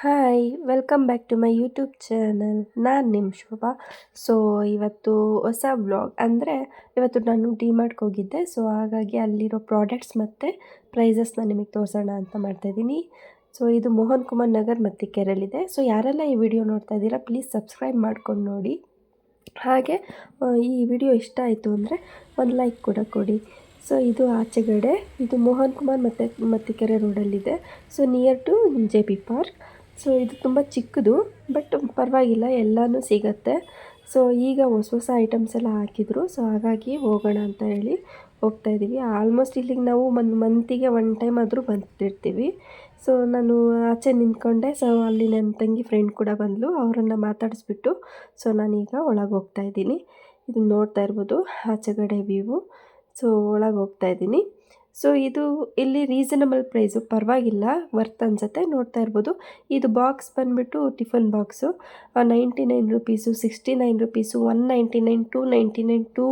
Hi welcome back to my YouTube channel ನಾನು ನಿಮ್ಮ Shobha. So ಇವತ್ತು ಹೊಸ ಬ್ಲಾಗ್ ಅಂದರೆ, ಇವತ್ತು ನಾನು ಡಿಮಾರ್ಟ್ಗೆ ಹೋಗಿದ್ದೆ. ಸೊ ಹಾಗಾಗಿ ಅಲ್ಲಿರೋ ಪ್ರಾಡಕ್ಟ್ಸ್ ಮತ್ತು ಪ್ರೈಸಸ್ನ ನಿಮಗೆ ತೋರಿಸೋಣ ಅಂತ ಮಾಡ್ತಾಯಿದ್ದೀನಿ ಸೊ ಇದು ಮೋಹನ್ ಕುಮಾರ್ ನಗರ್ ಮತ್ತು ಕೆರಳಿದೆ ಸೊ ಯಾರೆಲ್ಲ ಈ ವಿಡಿಯೋ ನೋಡ್ತಾ ಇದ್ದೀರಾ ಪ್ಲೀಸ್ ಸಬ್ಸ್ಕ್ರೈಬ್ ಮಾಡ್ಕೊಂಡು ನೋಡಿ. ಹಾಗೆ ಈ ವಿಡಿಯೋ ಇಷ್ಟ ಆಯಿತು ಅಂದರೆ ಒಂದು ಲೈಕ್ ಕೂಡ ಕೊಡಿ. ಸೊ ಇದು ಆಚೆಗಡೆ, ಇದು ಮೋಹನ್ ಕುಮಾರ್ ಮತ್ತು Mattikere ರೋಡಲ್ಲಿದೆ so near to J P park so ಇದು ತುಂಬ ಚಿಕ್ಕದು ಬಟ್ ಪರವಾಗಿಲ್ಲ, ಎಲ್ಲನೂ ಸಿಗತ್ತೆ. ಸೊ ಈಗ ಹೊಸ ಹೊಸ ಐಟಮ್ಸ್ ಎಲ್ಲ ಹಾಕಿದ್ರು. ಸೊ ಹಾಗಾಗಿ ಹೋಗೋಣ ಅಂತ ಹೇಳಿ ಹೋಗ್ತಾ ಇದ್ದೀವಿ ಆಲ್ಮೋಸ್ಟ್ ಇಲ್ಲಿಗೆ ನಾವು ಒಂದು ಮಂತಿಗೆ ಒನ್ ಟೈಮ್ ಆದರೂ ಬಂದಿರ್ತೀವಿ. ಸೊ ನಾನು ಆಚೆ ನಿಂತ್ಕೊಂಡೆ. ಸೊ ಅಲ್ಲಿ ನನ್ನ ತಂಗಿ ಫ್ರೆಂಡ್ ಕೂಡ ಬಂದಳು ಅವರನ್ನು ಮಾತಾಡಿಸ್ಬಿಟ್ಟು ಸೊ ನಾನೀಗ ಒಳಗೆ ಹೋಗ್ತಾ ಇದ್ದೀನಿ. ಇದನ್ನ ನೋಡ್ತಾ ಇರ್ಬೋದು, ಆಚೆಗಡೆ ವ್ಯೂವು ಸೊ ಒಳಗೆ ಹೋಗ್ತಾ ಇದ್ದೀನಿ. ಸೊ ಇದು ಇಲ್ಲಿ ರೀಸನಬಲ್ ಪ್ರೈಸು ಪರವಾಗಿಲ್ಲ ವರ್ತ್ ಅನ್ಸುತ್ತೆ. ನೋಡ್ತಾ ಇರ್ಬೋದು. ಇದು ಬಾಕ್ಸ್ ಬಂದುಬಿಟ್ಟು tiffin box ninety nine rupees sixty nine rupees one ninety nine two ninety nine two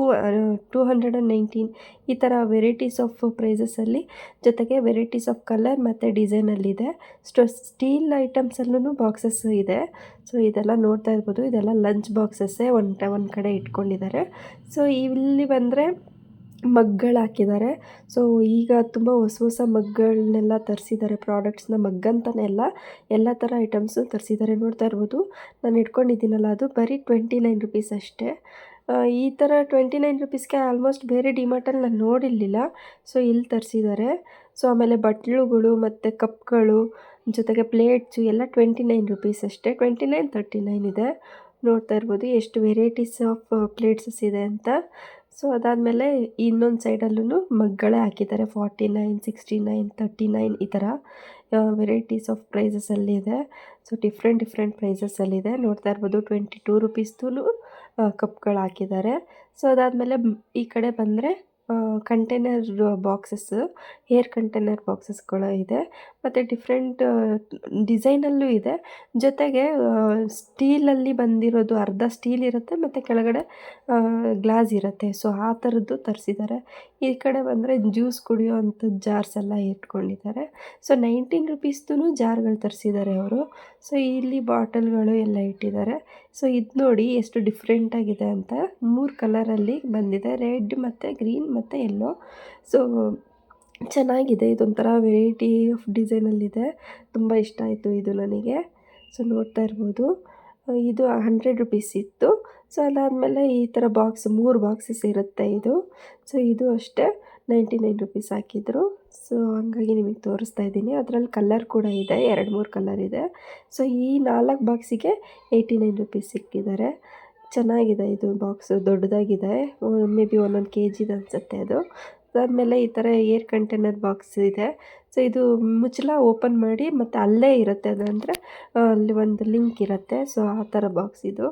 two hundred and nineteen ಈ ಥರ ವೆರೈಟೀಸ್ ಆಫ್ ಪ್ರೈಸಸಲ್ಲಿ ಜೊತೆಗೆ ವೆರೈಟೀಸ್ ಆಫ್ ಕಲರ್ ಮತ್ತು ಡಿಸೈನಲ್ಲಿದೆ ಸ್ಟೊ ಸ್ಟೀಲ್ ಐಟಮ್ಸಲ್ಲೂ ಬಾಕ್ಸಸ್ ಇದೆ. ಸೊ ಇದೆಲ್ಲ ನೋಡ್ತಾ ಇರ್ಬೋದು. ಇದೆಲ್ಲ ಲಂಚ್ ಬಾಕ್ಸಸ್ಸೇ ಒಂದು ಒಂದು ಕಡೆ ಇಟ್ಕೊಂಡಿದ್ದಾರೆ. ಸೊ ಇಲ್ಲಿ ಬಂದರೆ ಮಗ್ಗಳು ಹಾಕಿದ್ದಾರೆ ಸೊ ಈಗ ತುಂಬ ಹೊಸ ಹೊಸ ಮಗ್ಗಳನ್ನೆಲ್ಲ ತರಿಸಿದ್ದಾರೆ ಪ್ರಾಡಕ್ಟ್ಸ್ನ ಮಗ್ ಅಂತಲೇ ಅಲ್ಲ, ಎಲ್ಲ ಥರ ಐಟಮ್ಸು ತರಿಸಿದ್ದಾರೆ ನೋಡ್ತಾ ಇರ್ಬೋದು. ನಾನು ಇಟ್ಕೊಂಡಿದ್ದೀನಲ್ಲ, ಅದು ಬರೀ ಟ್ವೆಂಟಿ ನೈನ್ ರುಪೀಸ್ ಅಷ್ಟೇ ಈ ಥರ ಟ್ವೆಂಟಿ ನೈನ್ ರುಪೀಸ್ಗೆ ಆಲ್ಮೋಸ್ಟ್ ಬೇರೆ ಡಿಮಾರ್ಟಲ್ಲಿ ನಾನು ನೋಡಿರಲಿಲ್ಲ. ಸೊ ಇಲ್ಲಿ ತರಿಸಿದ್ದಾರೆ ಸೊ ಆಮೇಲೆ ಬಟ್ಲುಗಳು ಮತ್ತು ಕಪ್ಗಳು ಜೊತೆಗೆ ಪ್ಲೇಟ್ಸು ಎಲ್ಲ ಟ್ವೆಂಟಿ ನೈನ್ ರುಪೀಸ್ ಅಷ್ಟೇ. ಟ್ವೆಂಟಿ ನೈನ್ ತರ್ಟಿ ನೈನ್ ಇದೆ. ನೋಡ್ತಾ ಇರ್ಬೋದು, ಎಷ್ಟು ವೆರೈಟೀಸ್ ಆಫ್ ಪ್ಲೇಟ್ಸಸ್ ಇದೆ ಅಂತ. ಸೊ ಅದಾದಮೇಲೆ ಇನ್ನೊಂದು ಸೈಡಲ್ಲೂ ಮಗ್ಗಳೇ ಹಾಕಿದ್ದಾರೆ forty nine sixty nine thirty nine ಈ ಥರ ವೆರೈಟೀಸ್ ಆಫ್ ಪ್ರೈಸಸಲ್ಲಿದೆ ಸೊ ಡಿಫ್ರೆಂಟ್ ಡಿಫ್ರೆಂಟ್ ಪ್ರೈಸಸ್ಸಲ್ಲಿದೆ ನೋಡ್ತಾ ಇರ್ಬೋದು ಟ್ವೆಂಟಿ ಟೂ ರುಪೀಸ್ದು ಕಪ್ಗಳು ಹಾಕಿದ್ದಾರೆ. ಸೊ ಅದಾದಮೇಲೆ ಈ ಕಡೆ ಬಂದರೆ ಕಂಟೈನರ್ ಬಾಕ್ಸಸ್ ಏರ್ ಕಂಟೈನರ್ ಬಾಕ್ಸಸ್ಗಳು ಇದೆ. ಮತ್ತು ಡಿಫ್ರೆಂಟ್ ಡಿಸೈನಲ್ಲೂ ಇದೆ. ಜೊತೆಗೆ ಸ್ಟೀಲಲ್ಲಿ ಬಂದಿರೋದು ಅರ್ಧ ಸ್ಟೀಲ್ ಇರುತ್ತೆ, ಮತ್ತು ಕೆಳಗಡೆ ಗ್ಲಾಸ್ ಇರುತ್ತೆ. ಸೊ ಆ ಥರದ್ದು ತರಿಸಿದ್ದಾರೆ. ಈ ಕಡೆ ಬಂದರೆ ಜ್ಯೂಸ್ ಕುಡಿಯೋ ಅಂಥದ್ದು ಜಾರ್ಸ್ ಎಲ್ಲ ಇಟ್ಕೊಂಡಿದ್ದಾರೆ. ಸೊ ನೈನ್ಟೀನ್ ರುಪೀಸ್ದು ಜಾರ್ಗಳು ತರಿಸಿದ್ದಾರೆ ಅವರು. ಸೊ ಇಲ್ಲಿ ಬಾಟಲ್ಗಳು ಎಲ್ಲ ಇಟ್ಟಿದ್ದಾರೆ. ಸೊ ಇದು ನೋಡಿ ಎಷ್ಟು ಡಿಫ್ರೆಂಟಾಗಿದೆ ಅಂತ. ಮೂರು ಕಲರಲ್ಲಿ ಬಂದಿದೆ. ರೆಡ್ ಮತ್ತು ಗ್ರೀನ್ ಮತ್ತು ಎಲ್ಲೋ. ಸೊ ಚೆನ್ನಾಗಿದೆ, ಇದೊಂಥರ ವೆರೈಟಿ ಆಫ್ ಡಿಸೈನಲ್ಲಿದೆ ತುಂಬ ಇಷ್ಟ ಆಯಿತು ಇದು ನನಗೆ. ಸೊ ನೋಡ್ತಾ ಇರ್ಬೋದು. ಇದು ಹಂಡ್ರೆಡ್ ರುಪೀಸ್ ಇತ್ತು. ಸೊ ಅದಾದಮೇಲೆ ಈ ಥರ ಬಾಕ್ಸ್ ಮೂರು ಬಾಕ್ಸಸ್ ಇರುತ್ತೆ ಇದು. ಸೊ ಇದು ಅಷ್ಟೇ ನೈಂಟಿ ನೈನ್ ರುಪೀಸ್ ಹಾಕಿದ್ರು. ಸೊ ಹಂಗಾಗಿ ನಿಮಗೆ ತೋರಿಸ್ತಾ ಇದ್ದೀನಿ. ಅದರಲ್ಲಿ ಕಲರ್ ಕೂಡ ಇದೆ, ಎರಡು ಮೂರು ಕಲರ್ ಇದೆ. ಸೊ ಈ ನಾಲ್ಕು ಬಾಕ್ಸಿಗೆ ಏಯ್ಟಿ ನೈನ್ ರುಪೀಸ್ ಸಿಕ್ಕಿದ್ದಾರೆ. ಚೆನ್ನಾಗಿದೆ ಇದು ಬಾಕ್ಸು, ದೊಡ್ಡದಾಗಿದೆ. ಮೇ ಬಿ ಒಂದೊಂದು ಕೆ ಜಿದು ಅನಿಸುತ್ತೆ ಅದು. ಅದಾದಮೇಲೆ ಈ ಥರ ಏರ್ ಕಂಟೈನರ್ ಬಾಕ್ಸ್ ಇದೆ. ಸೊ, ಇದು ಮುಚ್ಚಲ ಓಪನ್ ಮಾಡಿ ಮತ್ತು ಅಲ್ಲೇ ಇರುತ್ತೆ ಅದು ಅಂದರೆ ಅಲ್ಲಿ ಒಂದು ಲಿಂಕ್ ಇರುತ್ತೆ. ಸೊ, ಆ ಥರ ಬಾಕ್ಸ್ ಇದು.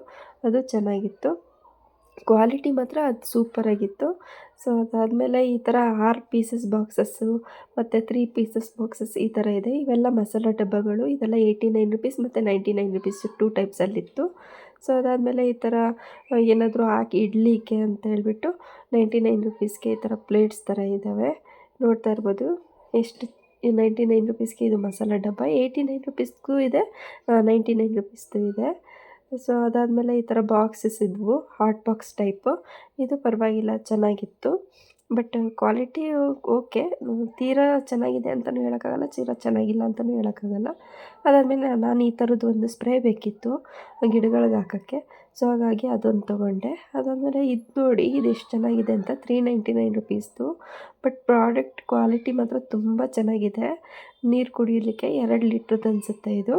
ಅದು ಚೆನ್ನಾಗಿತ್ತು. ಕ್ವಾಲಿಟಿ ಮಾತ್ರ ಅದು ಸೂಪರಾಗಿತ್ತು ಸೊ, ಅದಾದಮೇಲೆ ಈ ಥರ ಆರು ಪೀಸಸ್ ಬಾಕ್ಸಸ್ಸು ಮತ್ತು ತ್ರೀ ಪೀಸಸ್ ಬಾಕ್ಸಸ್ ಈ ಥರ ಇದೆ. ಇವೆಲ್ಲ ಮಸಾಲ ಡಬ್ಬಗಳು. ಇದೆಲ್ಲ ಏಯ್ಟಿ ನೈನ್ ರುಪೀಸ್ ಮತ್ತು ನೈಂಟಿ ನೈನ್ ರುಪೀಸ್ ಟೂ ಟೈಪ್ಸಲ್ಲಿತ್ತು. ಸೊ ಅದಾದಮೇಲೆ ಈ ಥರ ಏನಾದರೂ ಹಾಕಿ ಇಡ್ಲಿಕ್ಕೆ ಅಂತ ಹೇಳ್ಬಿಟ್ಟು ನೈಂಟಿ ನೈನ್ ರುಪೀಸ್ಗೆ ಈ ಥರ ಪ್ಲೇಟ್ಸ್ ಥರ ಇದ್ದಾವೆ. ನೋಡ್ತಾ ಇರ್ಬೋದು. ಎಷ್ಟು ನೈಂಟಿ ನೈನ್ ರುಪೀಸ್ಗೆ ಇದು ಮಸಾಲ ಡಬ್ಬ ಏಯ್ಟಿ ನೈನ್ ರುಪೀಸ್ಗೂ ಇದೆ ನೈಂಟಿ ನೈನ್ ರುಪೀಸ್ದು ಇದೆ. ಸೊ ಅದಾದಮೇಲೆ ಈ ಥರ ಬಾಕ್ಸಸ್ ಇದ್ವು ಹಾಟ್ ಬಾಕ್ಸ್ ಟೈಪು ಇದು ಪರವಾಗಿಲ್ಲ, ಚೆನ್ನಾಗಿತ್ತು. But quality okay. ತೀರಾ ಚೆನ್ನಾಗಿದೆ ಅಂತಲೂ ಹೇಳೋಕ್ಕಾಗಲ್ಲ, ತೀರಾ ಚೆನ್ನಾಗಿಲ್ಲ ಅಂತಲೂ ಹೇಳೋಕ್ಕಾಗಲ್ಲ. ಅದಾದಮೇಲೆ ನಾನು ಈ ಥರದ್ದು ಒಂದು ಸ್ಪ್ರೇ ಬೇಕಿತ್ತು, ಗಿಡಗಳಿಗೆ ಹಾಕೋಕ್ಕೆ. ಸೊ, ಹಾಗಾಗಿ ಅದೊಂದು ತೊಗೊಂಡೆ. ಅದಾದಮೇಲೆ ಇದು ನೋಡಿ, ಇದು ಎಷ್ಟು ಚೆನ್ನಾಗಿದೆ ಅಂತ ತ್ರೀ ನೈಂಟಿ ನೈನ್ ರುಪೀಸ್ದು. ಬಟ್ ಪ್ರಾಡಕ್ಟ್ ಕ್ವಾಲಿಟಿ ಮಾತ್ರ ತುಂಬ ಚೆನ್ನಾಗಿದೆ. ನೀರು ಕುಡಿಯಲಿಕ್ಕೆ ಎರಡು ಲೀಟ್ರದ್ದು ಅನಿಸುತ್ತೆ ಇದು.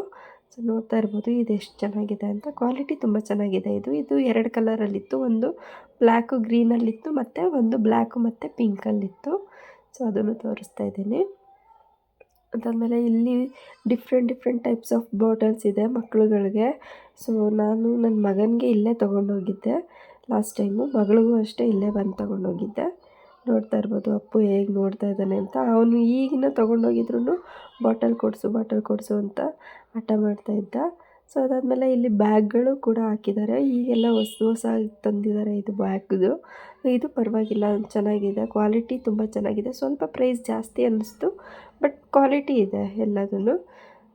ಸೊ ನೋಡ್ತಾ ಇರ್ಬೋದು, ಇದು ಎಷ್ಟು ಚೆನ್ನಾಗಿದೆ ಅಂತ. ಕ್ವಾಲಿಟಿ ತುಂಬ ಚೆನ್ನಾಗಿದೆ ಇದು. ಇದು ಎರಡು ಕಲರಲ್ಲಿತ್ತು. ಒಂದು ಬ್ಲ್ಯಾಕು ಗ್ರೀನಲ್ಲಿತ್ತು ಮತ್ತು ಒಂದು ಬ್ಲ್ಯಾಕು ಮತ್ತು ಪಿಂಕಲ್ಲಿತ್ತು. ಸೊ ಅದನ್ನು ತೋರಿಸ್ತಾ ಇದ್ದೀನಿ. ಅದಾದಮೇಲೆ ಇಲ್ಲಿ different different types of bottles ಇದೆ ಮಕ್ಕಳುಗಳಿಗೆ ಸೊ ನಾನು ನನ್ನ ಮಗನಿಗೆ ಇಲ್ಲೇ ತೊಗೊಂಡೋಗಿದ್ದೆ. ಲಾಸ್ಟ್ ಟೈಮು ಮಗಳಿಗೂ ಅಷ್ಟೇ ಇಲ್ಲೇ ಬಂದು ತೊಗೊಂಡೋಗಿದ್ದೆ. ನೋಡ್ತಾ ಇರ್ಬೋದು, ಅಪ್ಪು ಹೇಗೆ ನೋಡ್ತಾ ಇದ್ದಾನೆ ಅಂತ. ಅವನು ಈಗಿನ ತೊಗೊಂಡೋಗಿದ್ರು ಬಾಟಲ್ ಕೊಡಿಸು ಬಾಟಲ್ ಕೊಡಿಸು ಅಂತ ಹಠ ಮಾಡ್ತಾ ಇದ್ದ. ಸೊ ಅದಾದಮೇಲೆ ಇಲ್ಲಿ ಬ್ಯಾಗ್ಗಳು ಕೂಡ ಹಾಕಿದ್ದಾರೆ. ಈಗೆಲ್ಲ ಹೊಸ ಹೊಸ ತಂದಿದ್ದಾರೆ ಇದು ಬ್ಯಾಗ್ದು. ಇದು ಪರವಾಗಿಲ್ಲ, ಚೆನ್ನಾಗಿದೆ. ಕ್ವಾಲಿಟಿ ತುಂಬ ಚೆನ್ನಾಗಿದೆ. ಸ್ವಲ್ಪ ಪ್ರೈಸ್ ಜಾಸ್ತಿ ಅನ್ನಿಸ್ತು, ಬಟ್ ಕ್ವಾಲಿಟಿ ಇದೆ ಎಲ್ಲದೂ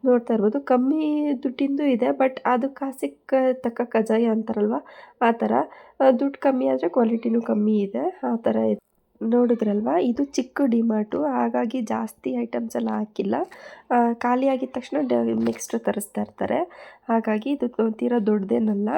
ನೋಡ್ತಾ ಇರ್ಬೋದು, ಕಮ್ಮಿ ದುಡ್ಡಿಂದು ಇದೆ, ಬಟ್ ಅದು ಕಾಸಿಗೆ ತಕ್ಕ ಕಜಾಯ ಅಂತಾರಲ್ವ, ಆ ಥರ. ದುಡ್ಡು ಕಮ್ಮಿ ಆದರೆ ಕ್ವಾಲಿಟಿನೂ ಕಮ್ಮಿ ಇದೆ, ಆ ಥರ ಇದೆ. ನೋಡಿದ್ರಲ್ವ? ಇದು ಚಿಕ್ಕ ಡಿಮಾರ್ಟು. ಹಾಗಾಗಿ ಜಾಸ್ತಿ ಐಟಮ್ಸ್ ಎಲ್ಲ ಹಾಕಿಲ್ಲ. ಖಾಲಿಯಾಗಿದ್ದ ತಕ್ಷಣ ಡ, ನೆಕ್ಸ್ಟ್ ತರಿಸ್ತಾ ಇರ್ತಾರೆ. ಹಾಗಾಗಿ ಇದು ತೀರಾ ದೊಡ್ಡದೇನಲ್ಲ.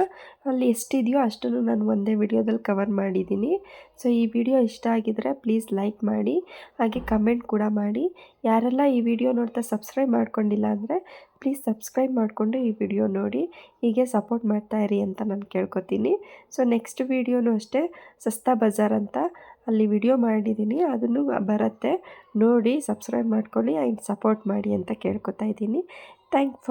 ಅಲ್ಲಿ ಎಷ್ಟಿದೆಯೋ ಅಷ್ಟನ್ನು ನಾನು ಒಂದೇ ವಿಡಿಯೋದಲ್ಲಿ ಕವರ್ ಮಾಡಿದ್ದೀನಿ. ಸೊ ಈ ವಿಡಿಯೋ ಇಷ್ಟ ಆಗಿದ್ದರೆ ಪ್ಲೀಸ್ ಲೈಕ್ ಮಾಡಿ. ಹಾಗೆ ಕಮೆಂಟ್ ಕೂಡ ಮಾಡಿ. ಯಾರೆಲ್ಲ ಈ ವಿಡಿಯೋ ನೋಡ್ತಾ ಸಬ್ಸ್ಕ್ರೈಬ್ ಮಾಡ್ಕೊಂಡಿಲ್ಲ ಅಂದರೆ ಪ್ಲೀಸ್ ಸಬ್ಸ್ಕ್ರೈಬ್ ಮಾಡಿಕೊಂಡು ಈ ವಿಡಿಯೋ ನೋಡಿ. ಹೀಗೆ ಸಪೋರ್ಟ್ ಮಾಡ್ತಾ ಇರಿ ಅಂತ ನಾನು ಕೇಳ್ಕೊತೀನಿ. ಸೊ ನೆಕ್ಸ್ಟ್ ವಿಡಿಯೋನೂ ಅಷ್ಟೇ. ಸಸ್ತಾ ಬಜಾರ್ ಅಂತ. ಅಲ್ಲಿ ವಿಡಿಯೋ ಮಾಡಿದ್ದೀನಿ ಅದನ್ನು ಬರುತ್ತೆ. ನೋಡಿ ಸಬ್ಸ್ಕ್ರೈಬ್ ಮಾಡ್ಕೊಳ್ಳಿ ಆ್ಯಂಡ್ ಸಪೋರ್ಟ್ ಮಾಡಿ ಅಂತ ಕೇಳ್ಕೊತಾ ಇದ್ದೀನಿ. Thank for